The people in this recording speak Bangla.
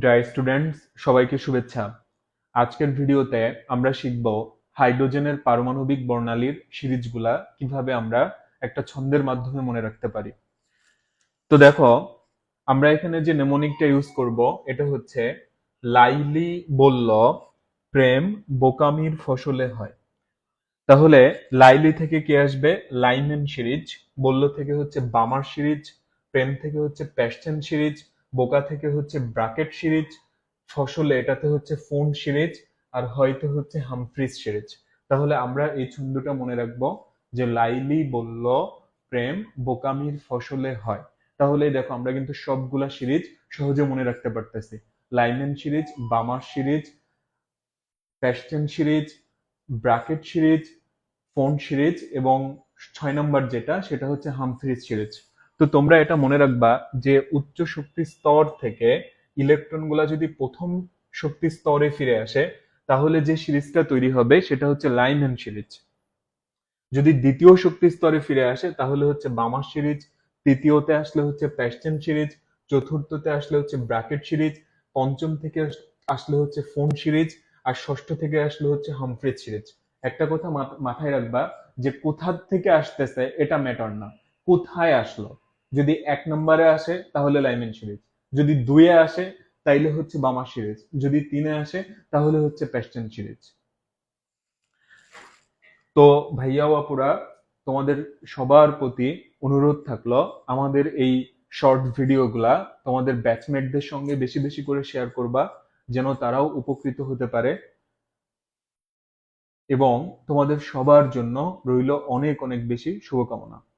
ড্রাই স্টুডেন্টস সবাইকে শুভেচ্ছা। আজকের ভিডিওতে আমরা শিখব হাইড্রোজেনের পারমাণবিক বর্ণালীর সিরিজগুলা কীভাবে আমরা একটা ছন্দের মাধ্যমে মনে রাখতে পারি। তো দেখো, আমরা এখানে যে নেমোনিকটা ইউজ করব, এটা হচ্ছে লাইলি বলল, প্রেম বোকামির ফসলে হয়। তাহলে লাইলি থেকে কে আসবে? Lyman series. বলল থেকে হচ্ছে বামার সিরিজ, প্রেম থেকে হচ্ছে প্যাস্টেন সিরিজ বোকা থেকে হচ্ছে ব্রাকেট সিরিজ, ফসলে এটাতে হচ্ছে ফোন সিরিজ, আর হয়তো হচ্ছে হামফ্রিজ সিরিজ। তাহলে আমরা এই ছন্দটা মনে রাখব যে লাইলি বলল, প্রেম বোকামির ফসলে হয়। তাহলে দেখো, আমরা কিন্তু সবগুলা সিরিজ সহজে মনে রাখতে পারতেছি। Lyman series, Balmer series, Paschen series, Brackett series, Pfund series এবং ছয় নম্বর যেটা, সেটা হচ্ছে হামফ্রিজ সিরিজ। তো তোমরা এটা মনে রাখবা যে উচ্চ শক্তি স্তর থেকে ইলেকট্রনগুলা যদি প্রথম শক্তি স্তরে ফিরে আসে, তাহলে যে সিরিজটা তৈরি হবে সেটা হচ্ছে লাইমেন সিরিজ। যদি দ্বিতীয় শক্তি স্তরে ফিরে আসে, তাহলে হচ্ছে বামার সিরিজ, তৃতীয়তে আসলে হচ্ছে প্যাস্টেন সিরিজ, চতুর্থতে আসলে হচ্ছে ব্র্যাকেট সিরিজ, পঞ্চম থেকে আসলে হচ্ছে ফোন সিরিজ, আর ষষ্ঠ থেকে আসলে হচ্ছে হামফ্রিজ সিরিজ। একটা কথা মাথ- মাথায় রাখবা যে কোথা থেকে আসতেছে এটা ম্যাটার না। কোথায় আসলো? যদি এক নম্বরে আসে, তাহলে লাইমেন সিরিজ। যদি দুইয়ে আসে, তাইলে হচ্ছে বামা সিরিজ। যদি তিনে আসে, তাহলে হচ্ছে প্যাস্টেন সিরিজ। তো ভাইয়া বাপুরা তোমাদের সবার প্রতি অনুরোধ থাকল, আমাদের এই শর্ট ভিডিওগুলা তোমাদের ব্যাচমেটদের সঙ্গে বেশি বেশি করে শেয়ার করবা, যেন তারাও উপকৃত হতে পারে। এবং তোমাদের সবার জন্য রইল অনেক অনেক বেশি শুভকামনা।